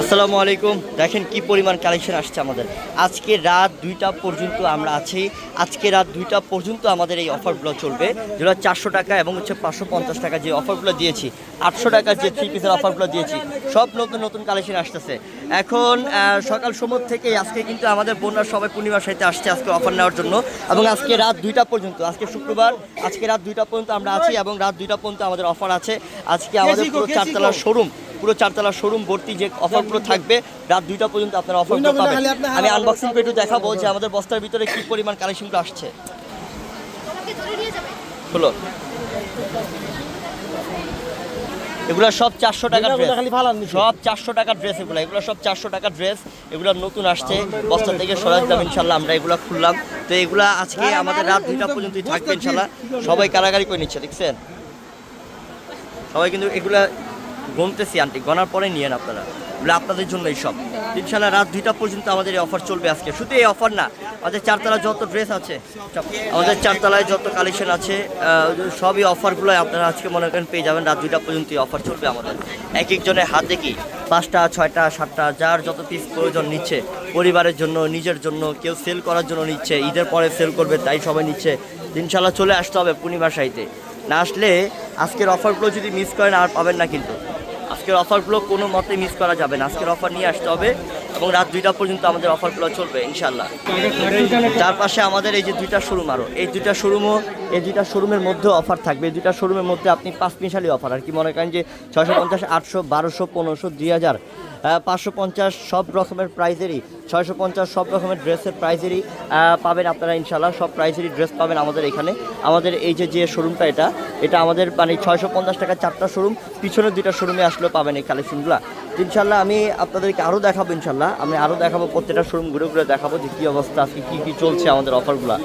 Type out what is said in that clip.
আসসালামু আলাইকুম। দেখেন কি পরিমাণ কালেকশন আসছে আমাদের। আজকে রাত দুইটা পর্যন্ত আমরা আছি। আজকে রাত দুইটা পর্যন্ত আমাদের এই অফারগুলো চলবে। যেগুলো চারশো টাকা এবং হচ্ছে পাঁচশো পঞ্চাশ টাকা যে অফারগুলো দিয়েছি, আটশো টাকার যে থ্রি পিসের অফারগুলো দিয়েছি, সব নতুন নতুন কালেকশন আসতেছে। এখন সকাল সময় থেকে আজকে কিন্তু আমাদের বন্যার সবাই পূর্ণিমার সাথে আসছে আজকে অফার নেওয়ার জন্য। এবং আজকে রাত দুইটা পর্যন্ত, আজকে শুক্রবার, আজকে রাত দুইটা পর্যন্ত আমরা আছি এবং রাত দুইটা পর্যন্ত আমাদের অফার আছে। আজকে আমাদের পুরো চারতলার শোরুম পুরো চারতলা শোরুম ভর্তি যে অফারগুলো থাকবে রাত দুইটা পর্যন্ত আপনারা অফারগুলো পাবেন। আমি আনবক্সিং করে একটু দেখাবো যে আমাদের বস্তার ভিতরে কি পরিমাণ কালেকশনগুলো আসছে। হলো এগুলো সব চারশো টাকা ড্রেস সব চারশো টাকার ড্রেস এগুলো। এগুলো সব চারশো টাকার ড্রেস এগুলো নতুন আসছে। বস্তা থেকে সরাজ দাম ইনশাল্লাহ আমরা এগুলো খুললাম। তো এগুলা আজকে আমাদের রাত দুইটা পর্যন্তই থাকবে ইনশাল্লাহ। সবাই কারাগারি করে নিচ্ছে দেখছেন? সবাই কিন্তু এগুলা গুনতেছি আন্টি। গনার পরে নিয়েন আপনারা। বলে আপনাদের জন্য এই সব। ইনশাল্লাহ রাত দুইটা পর্যন্ত আমাদের এই অফার চলবে আজকে। শুধু এই অফার না, আমাদের চারতলায় যত ড্রেস আছে আমাদের চারতলায় যত কালেকশন আছে সবই অফারগুলো আপনারা আজকে মনে করেন পেয়ে যাবেন। রাত দুইটা পর্যন্ত এই অফার চলবে আমাদের। এক একজনের হাতে কি পাঁচটা, ছয়টা, সাতটা, যার যত পিস প্রয়োজন নিচ্ছে, পরিবারের জন্য, নিজের জন্য, কেউ সেল করার জন্য নিচ্ছে, ঈদের পরে সেল করবে, তাই সবাই নিচ্ছে। ইনশাল্লাহ চলে আসতে হবে পূর্ণিমা সাইতে না আসলে আজকের অফারগুলো যদি মিস করেন, আর পাবেন না কিন্তু। আজকের অফারগুলো কোনো মতে মিস করা যাবে না। আজকের অফার নিয়ে আসতে হবে। এবং রাত দুইটা পর্যন্ত আমাদের অফারগুলো চলবে ইনশাল্লাহ তার পাশে আমাদের এই যে দুইটা শোরুম আরও এই দুইটা শোরুমও এই দুইটা শোরুমের মধ্যে অফার থাকবে। এই দুইটা শোরুমের মধ্যে আপনি পাঁচ মিশালি অফার আর কি মনে করেন যে ছয়শো পঞ্চাশ, আটশো, বারোশো, পনেরোশো, দুই হাজার পাঁচশো পঞ্চাশ সব রকমের প্রাইজেরই ছয়শো পঞ্চাশ সব রকমের ড্রেসের প্রাইজেরই পাবেন আপনারা ইনশাল্লাহ সব প্রাইজেরই ড্রেস পাবেন আমাদের এখানে। আমাদের এই যে যে শোরুমটা এটা এটা আমাদের মানে ছয়শো পঞ্চাশ টাকা চারটা শোরুম পিছনের দুইটা শোরুমে আসলেও পাবেন এই কালেকশনগুলো ইনশাল্লাহ আমি আপনাদেরকে আরও দেখাবো ইনশাল্লাহ। আমি আরও দেখাবো প্রত্যেকটা শোরুম ঘুরে ঘুরে দেখাবো যে কী অবস্থা, আজকে কী কী চলছে আমাদের অফারগুলো